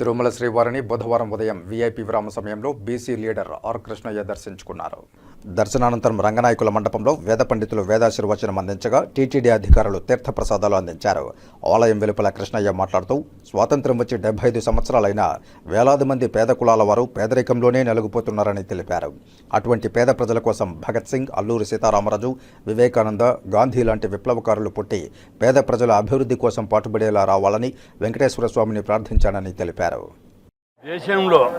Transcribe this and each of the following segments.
తిరుమల శ్రీవారిని బుధవారం ఉదయం వీఐపీ విరామ సమయంలో బీసీ లీడర్ ఆర్ కృష్ణయ్య దర్శించుకున్నారు. దర్శనానంతరం రంగనాయకుల మండపంలో వేద పండితులు వేదాశీర్వచనం అందించగా టీటీడీ అధికారులు తీర్థప్రసాదాలు అందించారు. ఆలయం వెలుపల కృష్ణయ్య మాట్లాడుతూ స్వాతంత్ర్యం వచ్చి డెబ్బై ఐదు సంవత్సరాలైనా వేలాది మంది పేద కులాల వారు పేదరికంలోనే నలుగుపోతున్నారని తెలిపారు. అటువంటి పేద ప్రజల కోసం భగత్ సింగ్ అల్లూరి సీతారామరాజు వివేకానంద గాంధీ లాంటి విప్లవకారులు పుట్టి పేద ప్రజల అభివృద్ధి కోసం పాటుపడేలా రావాలని వెంకటేశ్వర స్వామిని ప్రార్థించానని తెలిపారు. దేశంలో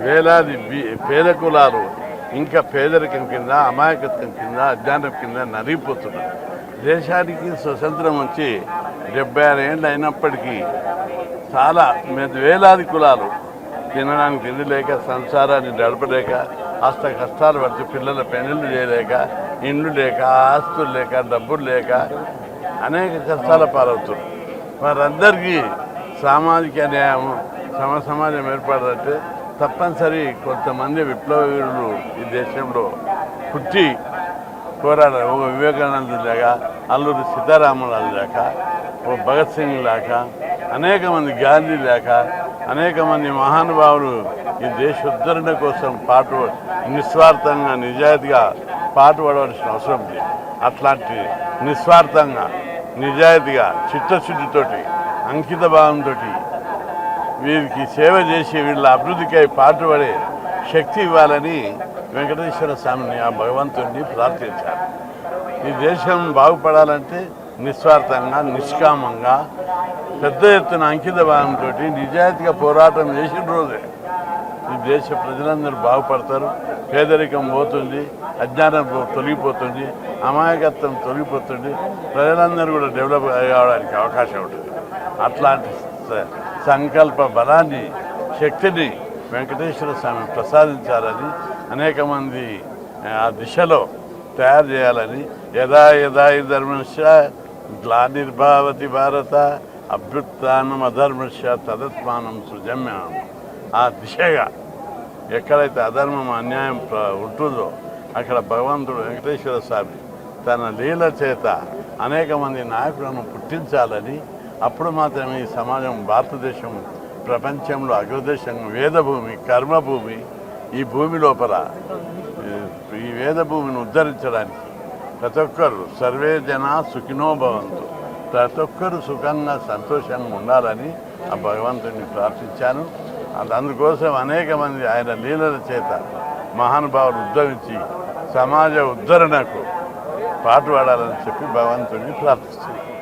వేలాది పేద కులాలు ఇంకా పేదరికం కింద అమాయకత్వం కింద అజ్ఞానం కింద నరిగిపోతున్నారు దేశానికి స్వతంత్రం వచ్చి డెబ్బై ఆరు ఏళ్ళు అయినప్పటికీ చాలా వేలాది కులాలు తినడానికి తిండి లేక సంసారాన్ని నడపలేక హస్త కష్టాలు పడితే పిల్లల పెళ్ళిళ్ళు చేయలేక ఇండ్లు లేక ఆస్తులు లేక డబ్బులు లేక అనేక కష్టాల పాలవుతున్నారు. వారందరికీ సామాజిక న్యాయం సమ సమాజం ఏర్పడాలంటే తప్పనిసరి కొంతమంది విప్లవీరులు ఈ దేశంలో పుట్టి పోరాడారు. ఒక వివేకానంద లాగా అల్లూరి సీతారామరాజు లేక ఓ భగత్ సింగ్ లేక అనేక మంది గాంధీ లేక అనేక మంది మహానుభావులు ఈ దేశ ఉద్ధరణ కోసం పాటు నిస్వార్థంగా నిజాయితీగా పాటుపడవలసిన అవసరం ఉంది. అట్లాంటి నిస్వార్థంగా నిజాయితీగా చిత్తశుద్ధితోటి అంకిత భావంతో వీరికి సేవ చేసి వీళ్ళ అభివృద్ధికై పాటుపడే శక్తి ఇవ్వాలని వెంకటేశ్వర స్వామిని ఆ భగవంతుడిని ప్రార్థించారు. ఈ దేశం బాగుపడాలంటే నిస్వార్థంగా నిష్కామంగా పెద్ద ఎత్తున అంకిత భావంతో నిజాయితీగా పోరాటం చేసిన రోజే ఈ దేశ ప్రజలందరూ బాగుపడతారు. పేదరికం పోతుంది అజ్ఞానం తొలగిపోతుంది అమాయకత్వం తొలగిపోతుంది ప్రజలందరూ కూడా డెవలప్ కావడానికి అవకాశం ఉంటుంది. అట్లాంటి సంకల్ప బలాన్ని శక్తిని వెంకటేశ్వర స్వామి ప్రసాదించాలని అనేక మంది ఆ దిశలో తయారు చేయాలని యదా యదా ధర్మశ గ్లానిర్భావతి భారత అభ్యుత్నం అధర్మశ తదత్మానం సృజమ్యం. ఆ దిశగా ఎక్కడైతే అధర్మం అన్యాయం ఉంటుందో అక్కడ భగవంతుడు వెంకటేశ్వర స్వామి తన లీల చేత అనేక మంది నాయకులను పుట్టించాలని అప్పుడు మాత్రమే ఈ సమాజం భారతదేశం ప్రపంచంలో అగ్రదేశం వేదభూమి కర్మభూమి ఈ భూమి లోపల ఈ- వేదభూమిని ఉద్ధరించడానికి ప్రతి ఒక్కరు సర్వే జన సుఖినోభవంతు ప్రతి ఒక్కరు సుఖంగా సంతోషంగా ఉండాలని ఆ భగవంతుడిని ప్రార్థించాను. అందుకోసం అనేక మంది ఆయన లీలల చేత మహానుభావులు ఉద్ధరించి సమాజ ఉద్ధరణకు పాటుపడాలని చెప్పి భగవంతుడిని ప్రార్థిస్తున్నాను.